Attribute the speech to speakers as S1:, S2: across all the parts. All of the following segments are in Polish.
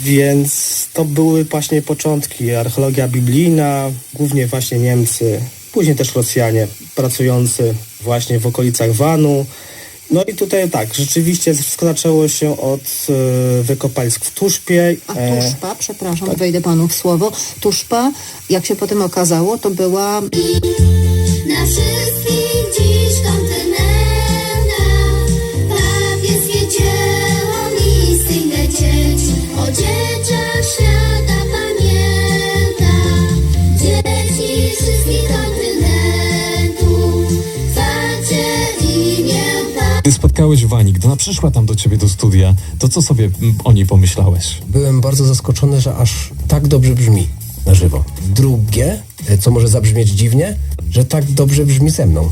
S1: Więc to były właśnie początki. Archeologia biblijna, głównie właśnie Niemcy, później też Rosjanie pracujący właśnie w okolicach Wanu. No i tutaj tak, rzeczywiście wszystko zaczęło się od e, wykopalisk w Tuszpie.
S2: A
S1: E,
S2: tuszpa, przepraszam, wejdę panu w słowo, tuszpa, jak się potem okazało, to była
S3: Na wszystkich
S4: spotkałeś Wani, gdy ona przyszła tam do ciebie do studia, to co sobie o niej pomyślałeś?
S5: Byłem bardzo zaskoczony, że aż tak dobrze brzmi na żywo. Drugie, e, co może zabrzmieć dziwnie, że tak dobrze brzmi ze mną.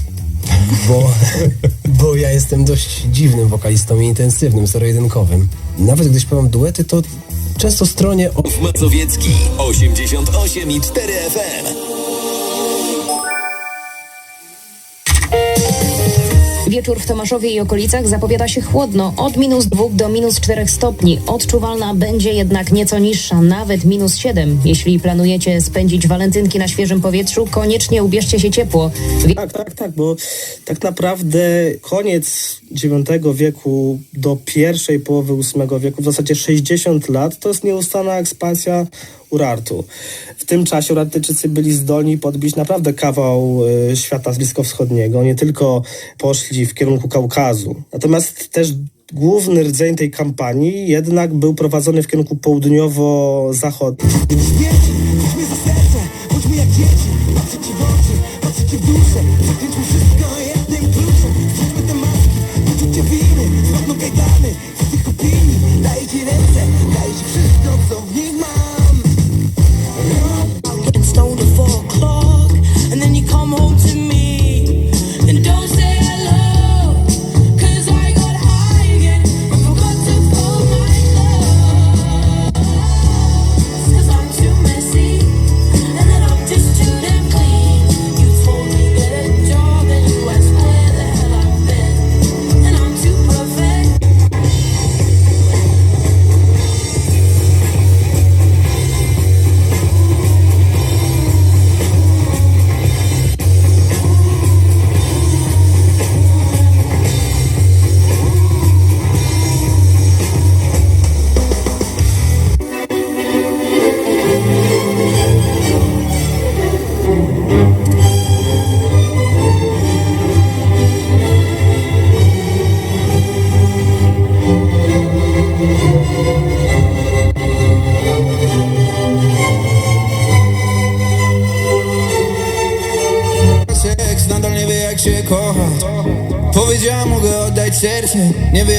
S5: Bo, bo ja jestem dość dziwnym wokalistą i intensywnym, zero-jedynkowym. Nawet gdy śpiewam duety, to często stronię o...
S6: Mazowiecki 88 i 4 FM.
S7: Wieczór w Tomaszowie i okolicach zapowiada się chłodno, od minus 2 do minus 4 stopni. Odczuwalna będzie jednak nieco niższa, nawet minus 7. Jeśli planujecie spędzić walentynki na świeżym powietrzu, koniecznie ubierzcie się ciepło. Wie-
S1: Tak, tak, tak, bo tak naprawdę koniec IX wieku do pierwszej połowy VIII wieku, w zasadzie 60 lat, to jest nieustanna ekspansja Urartu. W tym czasie Urartyjczycy byli zdolni podbić naprawdę kawał e, świata bliskowschodniego, nie tylko poszli w kierunku Kaukazu. Natomiast też główny rdzeń tej kampanii jednak był prowadzony w kierunku południowo-zachodnim.
S8: getting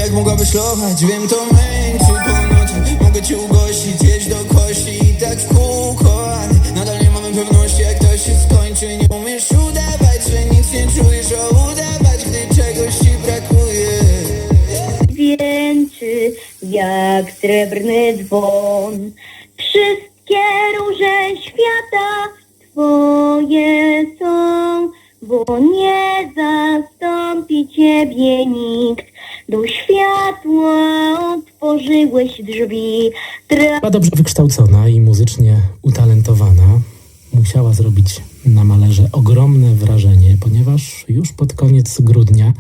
S9: jak mogłaby szlochać Wiem to męczy po nocach Mogę cię ugościć, jeść do kości I tak w kółko ale Nadal nie mamy pewności jak to się skończy Nie umiesz udawać, że nic nie czujesz O udawać, gdy czegoś ci brakuje
S3: dźwięczy jak srebrny dzwon. Wszystkie róże świata Twoje są, bo nie zastąpi Ciebie nikt. Do światła otworzyłeś drzwi. Tra-
S10: Była dobrze wykształcona i muzycznie utalentowana. Musiała zrobić na malerze ogromne wrażenie, ponieważ już pod koniec grudnia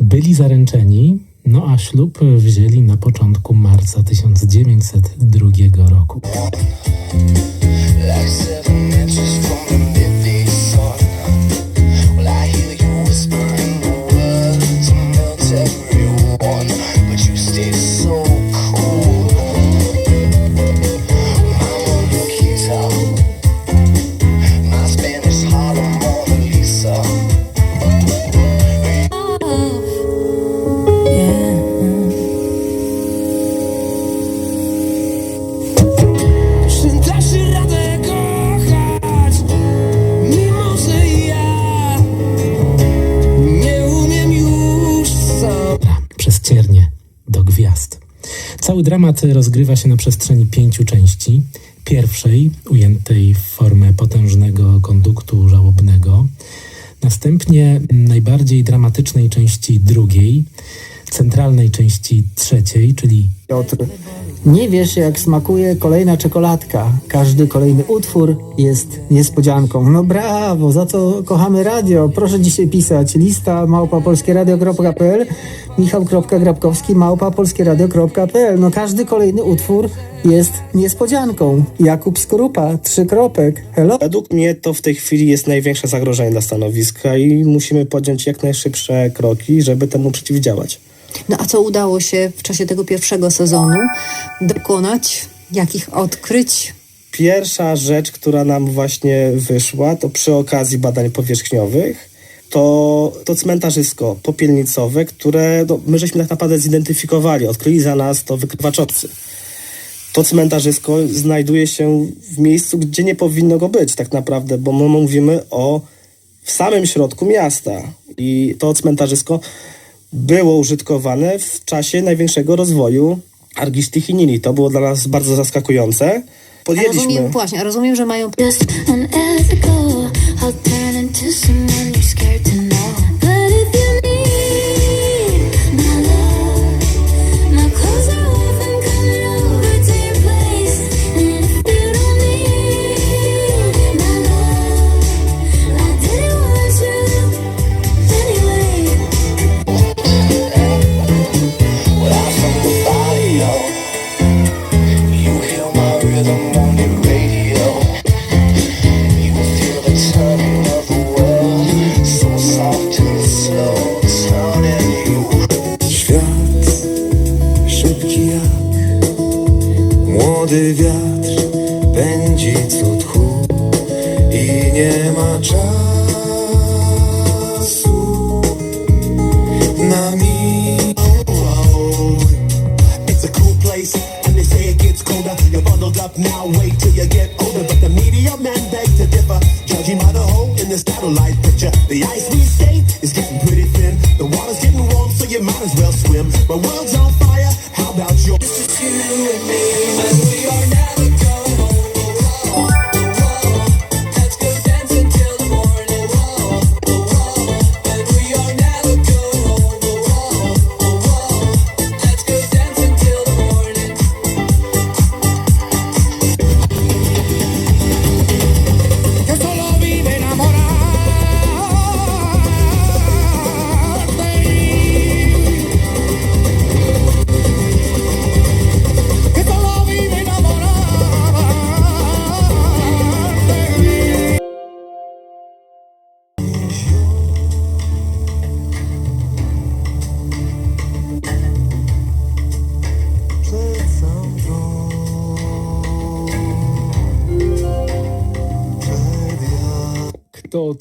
S10: byli zaręczeni, no a ślub wzięli na początku marca 1902 roku.
S9: Like seven inches from the
S10: rozgrywa się na przestrzeni pięciu części. Pierwszej, ujętej w formę potężnego konduktu żałobnego, następnie najbardziej dramatycznej części drugiej, centralnej części trzeciej, czyli
S1: Piotr
S2: Nie wiesz, jak smakuje kolejna czekoladka. Każdy kolejny utwór jest niespodzianką. No brawo, za co kochamy radio. Proszę dzisiaj pisać lista małpapolskieradio.pl michał.grabkowski małpapolskieradio.pl No każdy kolejny utwór jest niespodzianką. Jakub Skorupa, trzy kropek. Hello?
S1: Według mnie to w tej chwili jest największe zagrożenie dla stanowiska i musimy podjąć jak najszybsze kroki, żeby temu przeciwdziałać.
S11: No a co udało się w czasie tego pierwszego sezonu dokonać? Jakich odkryć?
S1: Pierwsza rzecz, która nam właśnie wyszła, to przy okazji badań powierzchniowych, to, to cmentarzysko popielnicowe, które no, my żeśmy tak naprawdę zidentyfikowali, odkryli za nas to wykrywaczowcy. To cmentarzysko znajduje się w miejscu, gdzie nie powinno go być tak naprawdę, bo my mówimy o w samym środku miasta i to cmentarzysko było użytkowane w czasie największego rozwoju Argiszty Chinili. To było dla nas bardzo zaskakujące. Podjęliśmy...
S11: rozumiem, właśnie, rozumiem, że mają
S12: Just unethical. I'll turn into someone you're scared
S13: nie ma czasu na mi.
S14: It's a cool place, and they say it gets colder. You're bundled up now, wait till you get older. But the media men beg to differ, judging by the hole in the satellite picture. The ice we skate is getting pretty thin. The water's getting warm, so you might as well swim. My world's on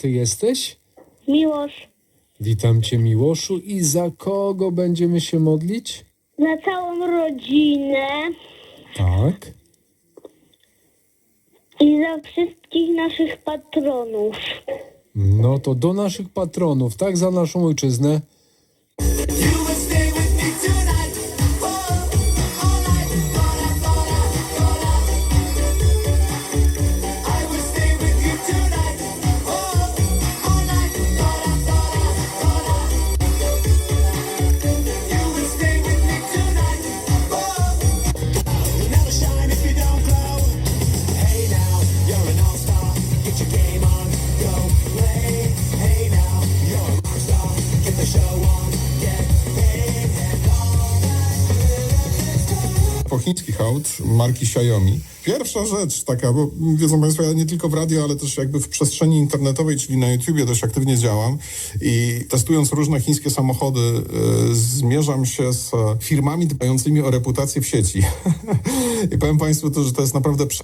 S15: ty jesteś?
S3: Miłość
S15: Witam cię, Miłoszu. I za kogo będziemy się modlić?
S3: na całą rodzinę
S15: Tak.
S3: i za wszystkich naszych patronów.
S15: No to do naszych patronów, tak za naszą ojczyznę.
S16: Po chiński hałd marki Xiaomi. Pierwsza rzecz taka, bo wiedzą Państwo, ja nie tylko w radio, ale też jakby w przestrzeni internetowej, czyli na YouTubie dość aktywnie działam i testując różne chińskie samochody y, zmierzam się z firmami dbającymi o reputację w sieci. I powiem Państwu to, że to jest naprawdę prze...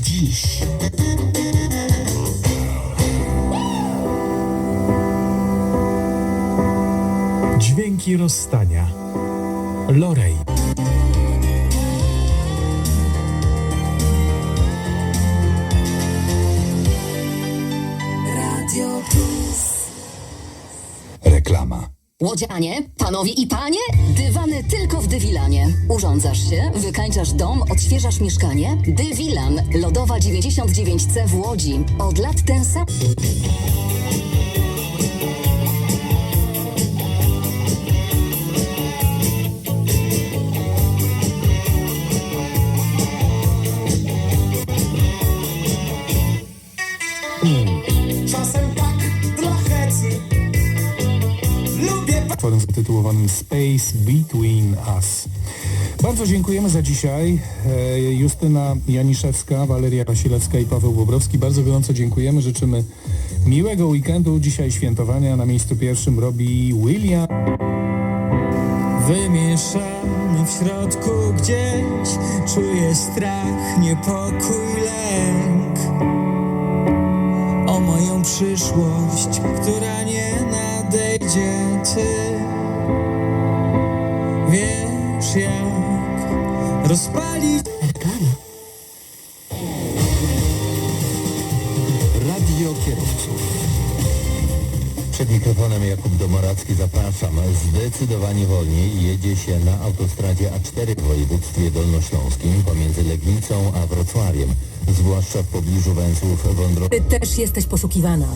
S17: Dziś.
S18: Dźwięki rozstania. Lorej.
S17: Łodzianie, panowie i panie, dywany tylko w Dywilanie. Urządzasz się, wykańczasz dom, odświeżasz mieszkanie? Dywilan, lodowa 99C w Łodzi. Od lat ten sam.
S19: Space Between Us. Bardzo dziękujemy za dzisiaj. E, Justyna Janiszewska, Waleria Wasilewska i Paweł Bobrowski. Bardzo gorąco dziękujemy. Życzymy miłego weekendu. Dzisiaj świętowania na miejscu pierwszym robi William.
S12: Wymieszany w środku gdzieś Czuję strach, niepokój, lęk O moją przyszłość, która nie nadejdzie Ty rozpalić
S6: Radio kierowców. Przed mikrofonem Jakub Domoracki zapraszam. Zdecydowanie wolniej jedzie się na autostradzie A4 w województwie dolnośląskim pomiędzy Legnicą a Wrocławiem, zwłaszcza w pobliżu węzłów wądro...
S20: Ty też jesteś poszukiwana.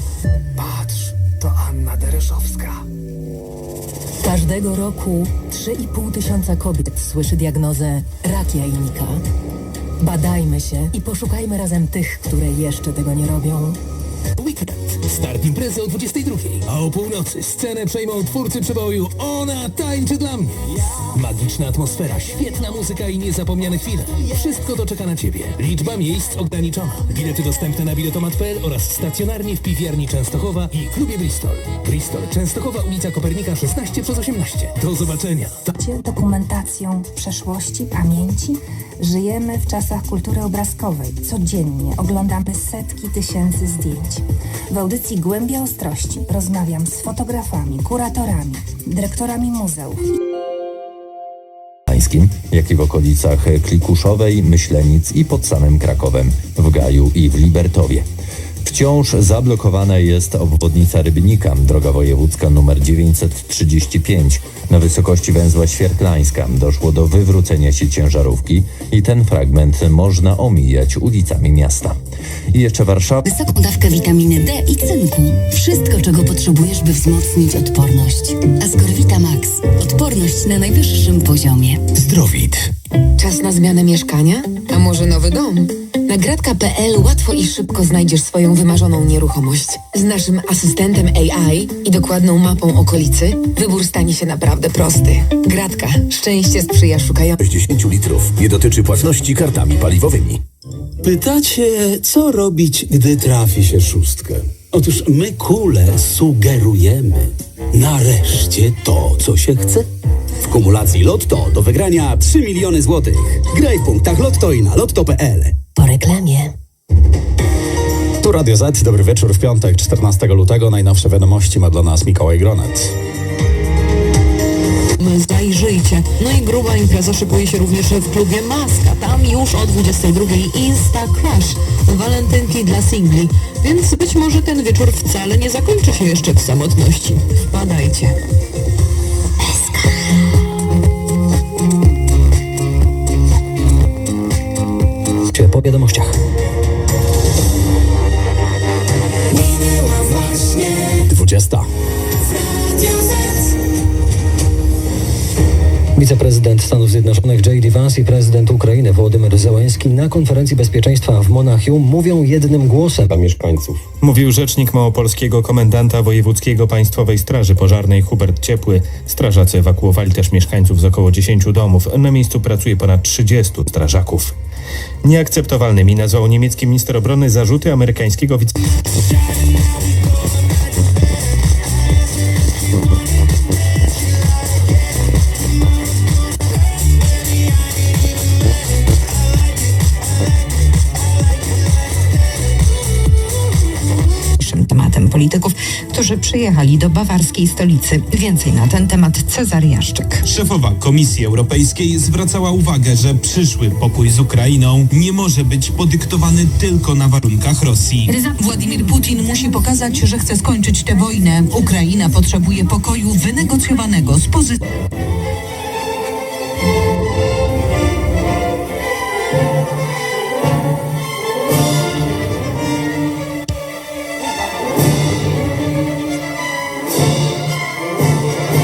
S5: Patrz, to Anna Dereszowska.
S20: Każdego roku 3,5 tysiąca kobiet słyszy diagnozę rak jajnika. Badajmy się i poszukajmy razem tych, które jeszcze tego nie robią.
S21: Start imprezy o 22, a o północy scenę przejmą twórcy przeboju Ona tańczy dla mnie. Magiczna atmosfera, świetna muzyka i niezapomniane chwile. Wszystko to czeka na Ciebie. Liczba miejsc ograniczona. Bilety dostępne na biletomat.pl oraz stacjonarnie w piwiarni Częstochowa i klubie Bristol. Bristol, Częstochowa, ulica Kopernika 16 przez 18. Do zobaczenia.
S22: dokumentacją przeszłości, pamięci. Żyjemy w czasach kultury obrazkowej. Codziennie oglądamy setki tysięcy zdjęć. W audycji Głębia Ostrości rozmawiam z fotografami, kuratorami, dyrektorami muzeów.
S23: Jak i w okolicach Klikuszowej, Myślenic i pod samym Krakowem, w Gaju i w Libertowie. Wciąż zablokowana jest obwodnica Rybnika, droga wojewódzka nr 935. Na wysokości węzła Świerklańska doszło do wywrócenia się ciężarówki i ten fragment można omijać ulicami miasta. I jeszcze Warszawa.
S24: Wysoką dawkę witaminy D i cynku. Wszystko, czego potrzebujesz, by wzmocnić odporność. Ascorvita Max. Odporność na najwyższym poziomie.
S25: Zdrowit.
S7: Czas na zmianę mieszkania? A może nowy dom? Na gratka.pl łatwo i szybko znajdziesz swoją wymarzoną nieruchomość. Z naszym asystentem AI i dokładną mapą okolicy wybór stanie się naprawdę prosty. Gratka. Szczęście sprzyja szukającym.
S25: 60 litrów. Nie dotyczy płatności kartami paliwowymi. Pytacie, co robić, gdy trafi się szóstkę? Otóż my kule sugerujemy. Nareszcie to, co się chce.
S26: W kumulacji Lotto do wygrania 3 miliony złotych. Graj w punktach Lotto i na lotto.pl.
S2: Reklamie.
S27: Tu Radio Z, dobry wieczór w piątek, 14 lutego. Najnowsze wiadomości ma dla nas Mikołaj Gronet.
S28: Zajrzyjcie. No i gruba impreza szykuje się również w klubie Maska. Tam już o 22 Insta Crash. Walentynki dla singli. Więc być może ten wieczór wcale nie zakończy się jeszcze w samotności. Wpadajcie.
S18: Czy po wiadomościach.
S29: Minęła właśnie
S27: 20.
S18: Wiceprezydent Stanów Zjednoczonych J.D. Vance i prezydent Ukrainy Wołodymyr Zełański na konferencji bezpieczeństwa w Monachium mówią jednym głosem dla mieszkańców.
S3: Mówił rzecznik małopolskiego komendanta wojewódzkiego Państwowej Straży Pożarnej Hubert Ciepły. Strażacy ewakuowali też mieszkańców z około 10 domów. Na miejscu pracuje ponad 30 strażaków. Nieakceptowalnymi nazwał niemiecki minister obrony zarzuty amerykańskiego wice...
S7: tematem polityków, którzy przyjechali do bawarskiej stolicy. Więcej na ten temat Cezary Jaszczyk.
S30: Szefowa Komisji Europejskiej zwracała uwagę, że przyszły pokój z Ukrainą nie może być podyktowany tylko na warunkach Rosji.
S31: Władimir Putin musi pokazać, że chce skończyć tę wojnę. Ukraina potrzebuje pokoju wynegocjowanego z pozycji.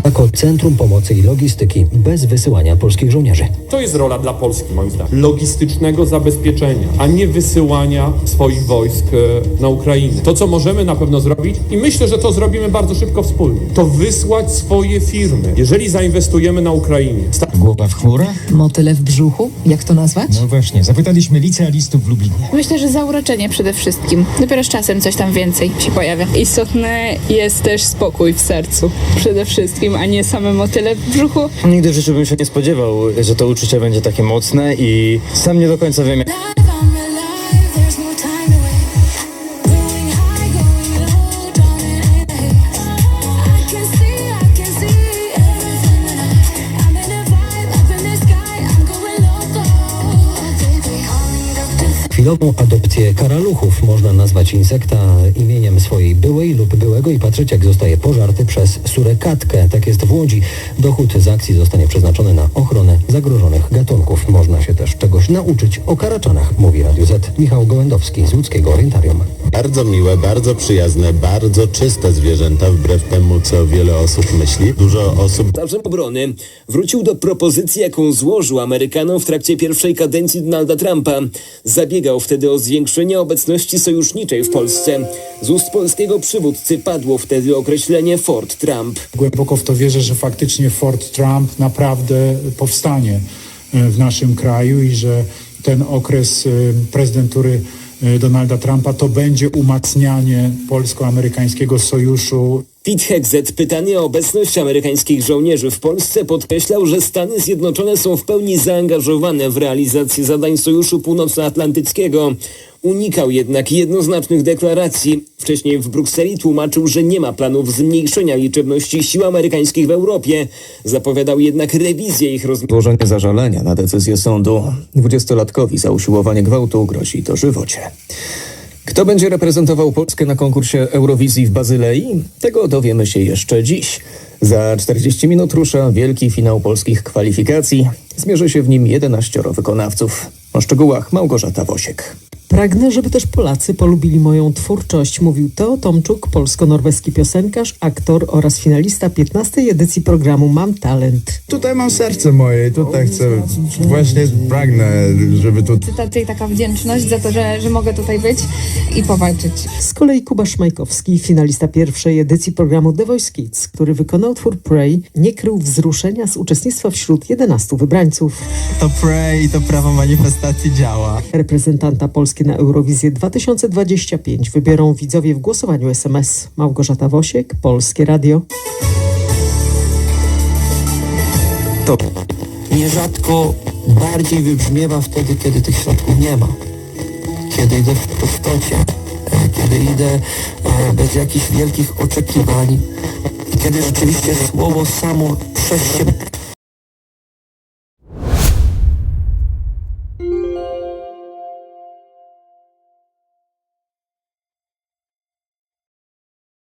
S18: Jako Centrum Pomocy i Logistyki bez wysyłania polskich żołnierzy.
S32: To jest rola dla Polski, moim zdaniem. Logistycznego zabezpieczenia, a nie wysyłania swoich wojsk e, na Ukrainę. To, co możemy na pewno zrobić, i myślę, że to zrobimy bardzo szybko wspólnie, to wysłać swoje firmy. Jeżeli zainwestujemy na Ukrainie,
S33: Głowa w chmurach?
S22: Motyle w brzuchu? Jak to nazwać?
S33: No właśnie, zapytaliśmy licealistów w Lublinie.
S8: Myślę, że zauroczenie przede wszystkim. Dopiero z czasem coś tam więcej się pojawia. Istotny jest też spokój w sercu. Przede wszystkim, a nie same motyle w brzuchu.
S34: Nigdy w życiu bym się nie spodziewał, że to uczucie będzie takie mocne i sam nie do końca wiem, jak...
S18: Chwilową adopcję karaluchów można nazwać insekta imieniem swojej byłej lub byłego i patrzeć jak zostaje pożarty przez surekatkę. Tak jest w Łodzi. Dochód z akcji zostanie przeznaczony na ochronę zagrożonych gatunków. Można się też czegoś nauczyć o karaczanach, mówi Radio Z Michał Gołędowski z łódzkiego Orientarium.
S12: Bardzo miłe, bardzo przyjazne, bardzo czyste zwierzęta, wbrew temu, co wiele osób myśli. Dużo osób
S35: Starzem obrony wrócił do propozycji, jaką złożył Amerykanom w trakcie pierwszej kadencji Donalda Trumpa. Zabiegał wtedy o zwiększenie obecności sojuszniczej w Polsce. Z ust polskiego przywódcy padło wtedy określenie Fort Trump.
S36: Głęboko w to wierzę, że faktycznie Fort Trump naprawdę powstanie e, w naszym kraju i że ten okres e, prezydentury e, Donalda Trumpa to będzie umacnianie polsko-amerykańskiego sojuszu
S35: Pete Hegseth, pytany o obecność amerykańskich żołnierzy w Polsce, podkreślał, że Stany Zjednoczone są w pełni zaangażowane w realizację zadań Sojuszu Północnoatlantyckiego. Unikał jednak jednoznacznych deklaracji. Wcześniej w Brukseli tłumaczył, że nie ma planów zmniejszenia liczebności sił amerykańskich w Europie. Zapowiadał jednak rewizję ich rozmiarów.
S9: Złożenie zażalenia na decyzję sądu. Dwudziestolatkowi za usiłowanie gwałtu grozi dożywocie. Kto będzie reprezentował Polskę na konkursie Eurowizji w Bazylei? Tego dowiemy się jeszcze dziś. Za 40 minut rusza wielki finał polskich kwalifikacji. Zmierzy się w nim 11 wykonawców. O szczegółach Małgorzata Wosiek.
S37: Pragnę, żeby też Polacy polubili moją twórczość, mówił Teo Tomczuk, polsko-norweski piosenkarz, aktor oraz finalista 15. edycji programu Mam Talent.
S38: Tutaj mam serce moje i tutaj chcę, właśnie pragnę, żeby tu...
S8: Cytacja i taka wdzięczność za to, że, że mogę tutaj być i powalczyć.
S37: Z kolei Kuba Szmajkowski, finalista pierwszej edycji programu The Voice Kids, który wykonał twór Pray, nie krył wzruszenia z uczestnictwa wśród 11 wybrańców.
S38: To pray i to prawo manifestacji działa.
S37: Reprezentanta Polski na Eurowizję 2025 wybiorą widzowie w głosowaniu SMS. Małgorzata Wosiek, Polskie Radio.
S38: to nierzadko bardziej wybrzmiewa wtedy, kiedy tych środków nie ma. Kiedy idę w prostocie, e, kiedy idę e, bez jakichś wielkich oczekiwań, kiedy rzeczywiście słowo samo przez się